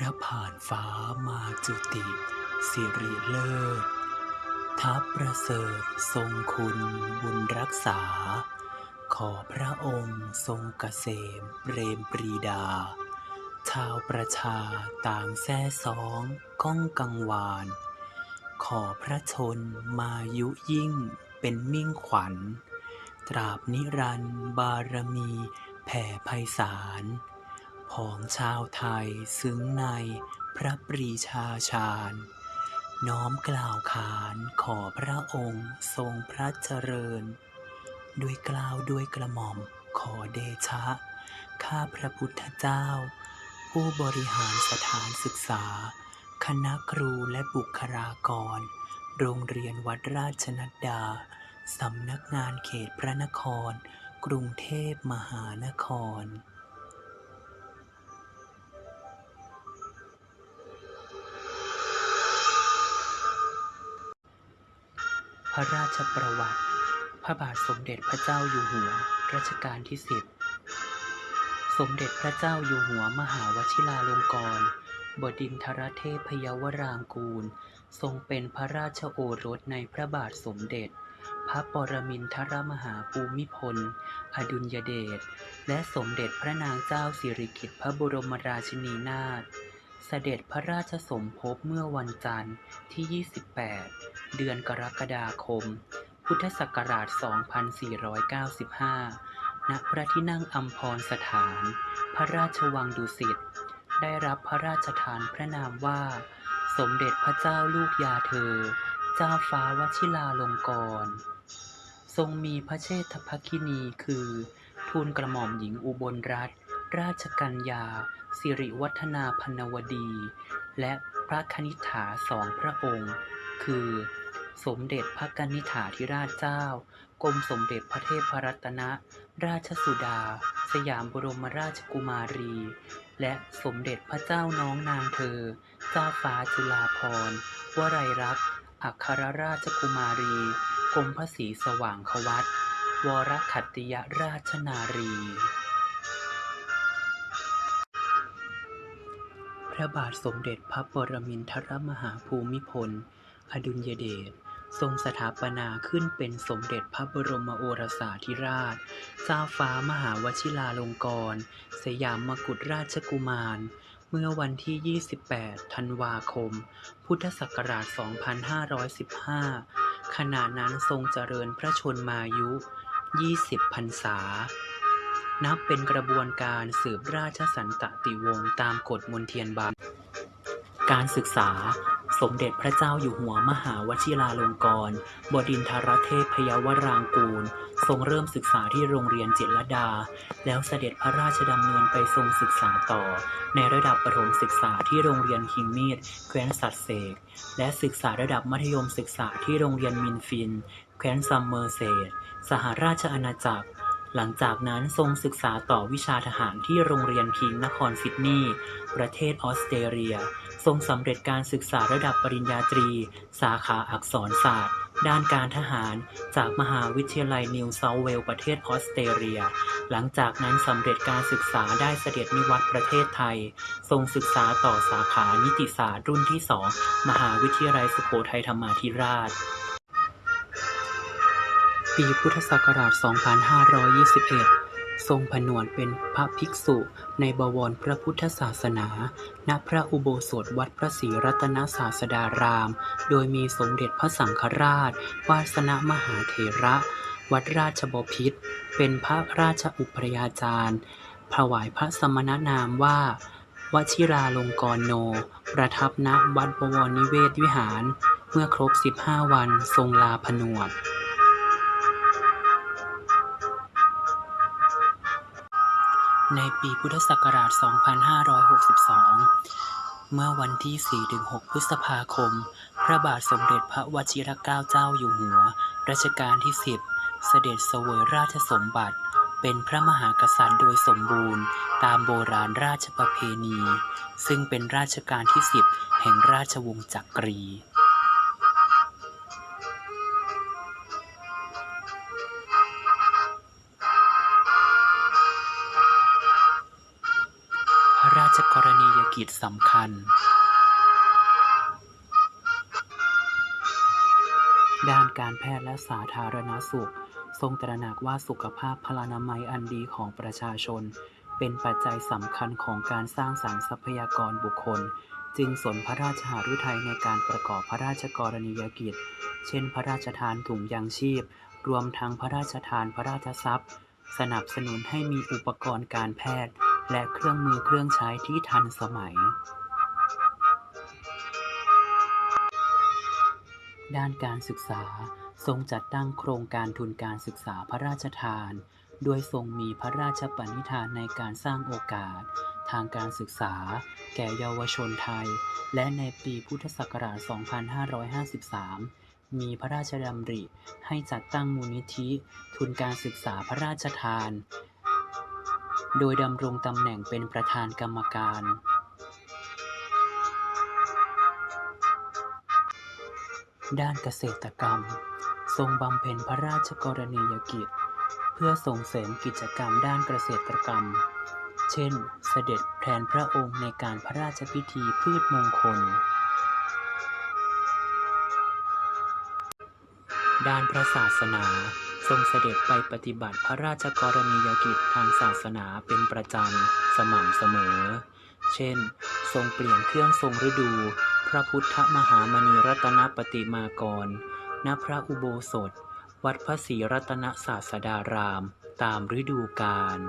พระผ่านฟ้ามาจุติ สิริเลิศ ทัพประเสริฐทรงคุณบุญรักษา ขอพระองค์ทรงเกษมเปรมปรีดา ชาวประชาต่างแซ่สองก้องกังวาน ขอพระชนมายุยิ่งเป็นมิ่งขวัญ ตราบนิรันดร์บารมีแผ่ไพศาล ของชาวไทยซึ้งในพระปรีชาชาญ น้อมกล่าวขานขอพระองค์ทรงพระเจริญ ด้วยกล่าวด้วยกระหม่อมขอเดชะ ข้าพระพุทธเจ้า ผู้บริหารสถานศึกษา คณะครูและบุคลากร โรงเรียนวัดราชนัดดา สำนักงานเขตพระนคร กรุงเทพมหานคร ระราชประวัติ พระบาทสมเด็จพระเจ้าอยู่หัว รัชกาลที่สิบ สมเด็จพระเจ้าอยู่หัวมหาวชิราลงกรณบดินทรเทพยวรางกูล ทรงเป็นพระราชโอรสในพระบาทสมเด็จ พระปรมินทรมหาภูมิพล อดุลยเดช และสมเด็จพระนางเจ้าสิริกิติ์พระบรมราชินีนาถ เสด็จพระราชสมภพเมื่อวันจันทร์ที่ 28 เดือนกรกฎาคม พุทธศักราช 2495 ณ พระที่นั่งอัมพรสถาน พระราชวังดุสิต ได้รับพระราชทานพระนามว่า สมเด็จพระเจ้าลูกยาเธอ เจ้าฟ้าวชิราลงกรณทรงมีพระเชษฐภคินีคือ ทูลกระหม่อมหญิงอุบลรัตน์ ราชกัญญา สิริวัฒนาพนวดี และพระคณิษฐาสองพระองค์ คือ สมเด็จพระกนิษฐาธิราชเจ้า กรมสมเด็จพระเทพรัตนราชสุดา สยามบรมราชกุมารี และสมเด็จพระเจ้าน้องนางเธอ เจ้าฟ้าจุฬาภรณ์วลัยรักษ์อัครราชกุมารี กรมพระศรีสว่างควัตวรขัตติยราชนารี พระบาทสมเด็จพระปรมินทรมหาภูมิพล อดุลยเดช ทรงสถาปนาขึ้นเป็นสมเด็จพระบรมโอรสาธิราช เจ้าฟ้ามหาวชิราลงกรณสยามมกุฎราชกุมาร เมื่อวันที่ 28 ธันวาคม พุทธศักราช 2515 ขณะนั้นทรงเจริญพระชนมายุ 20 พรรษา นับเป็นกระบวนการสืบราชสันตติวงศ์ตามกฎมนเทียนบานการศึกษา สมเด็จพระเจ้าอยู่หัวมหาวชิราลงกรณ์บดินทรเทพพยวรางกูล ทรงเริ่มศึกษาที่โรงเรียนจิตรดา แล้วเสด็จพระราชดำเนินไปทรงศึกษาต่อ ในระดับประถมศึกษาที่โรงเรียนคิงมีดแคว้นสัตเสก และศึกษาระดับมัธยมศึกษาที่โรงเรียนมินฟิน แคว้นซัมเมอร์เซตสหราชอาณาจักร หลังจากนั้นทรงศึกษาต่อวิชาทหารที่โรงเรียนคิงนครซิดนีย์ประเทศออสเตรเลีย ทรงสำเร็จการศึกษาระดับปริญญาตรี สาขาอักษรศาสตร์ ด้านการทหาร จากมหาวิทยาลัยนิวเซาเวลส์ประเทศออสเตรเลีย หลังจากนั้นสำเร็จการศึกษาได้เสด็จนิวัตรประเทศไทย ทรงศึกษาต่อสาขานิติศาสตร์รุ่นที่สองมหาวิทยาลัยสุโขทัยธรรมาธิราช ปีพุทธศักราช 2521 ทรงผนวดเป็นพระภิกษุในบวรพระพุทธศาสนา ณ พระอุโบสถวัดพระศรีรัตนศาสดาราม โดยมีสมเด็จพระสังฆราช วาสนมหาเถระ วัดราชบพิตร เป็นพระราชอุปยาจารย์ถวายพระสมณนามว่าวชิราลงกรณโน ประทับณวัดบวรนิเวศวิหาร เมื่อครบ 15 วันทรงลาผนวด ในปีพุทธศักราช 2562 เมื่อวันที่ 4-6 พฤษภาคม พระบาทสมเด็จพระวชิรเกล้าเจ้าอยู่หัว รัชกาลที่ 10 เสด็จเสวยราชสมบัติ เป็นพระมหากษัตริย์โดยสมบูรณ์ ตามโบราณราชประเพณี ซึ่งเป็นราชการที่ 10 แห่งราชวงศ์จักรี ระรณียกิจสำคัญ ด้านการแพทย์และสาธารณสุข ทรงตระหนักว่าสุขภาพพลานามัยอันดีของประชาชน เป็นปัจจัยสำคัญของการสร้างสรรค์ทรัพยากรบุคคล จึงสนพระราชหฤทัยในการประกอบพระราชกรณียกิจ เช่น พระราชทานถุงยางชีพ รวมทั้งพระราชทานพระราชทรัพย์ สนับสนุนให้มีอุปกรณ์การแพทย์ และเครื่องมือเครื่องใช้ที่ทันสมัย ด้านการศึกษาทรงจัดตั้งโครงการทุนการศึกษาพระราชทาน โดยทรงมีพระราชปณิธานในการสร้างโอกาส ทางการศึกษา แก่เยาวชนไทย และในปีพุทธศักราช 2553 มีพระราชดำริให้จัดตั้งมูลนิธิ ทุนการศึกษาพระราชทาน โดยดำรงตำแหน่งเป็นประธานกรรมการด้านเกษตรกรรม ทรงบำเพ็ญพระราชกรณียกิจ เพื่อส่งเสริมกิจกรรมด้านเกษตรกรรม เช่น เสด็จแทนพระองค์ในการพระราชพิธีพืชมงคล ด้านพระศาสนา ทรงเสด็จไปปฏิบัติพระราชกรณียกิจทางศาสนาเป็นประจำ สม่ำเสมอ เช่น ทรงเปลี่ยนเครื่องทรงฤดู พระพุทธมหามณีรัตนปฏิมากร ณ พระอุโบสถ วัดพระศรีรัตนศาสดาราม ตามฤดูกาล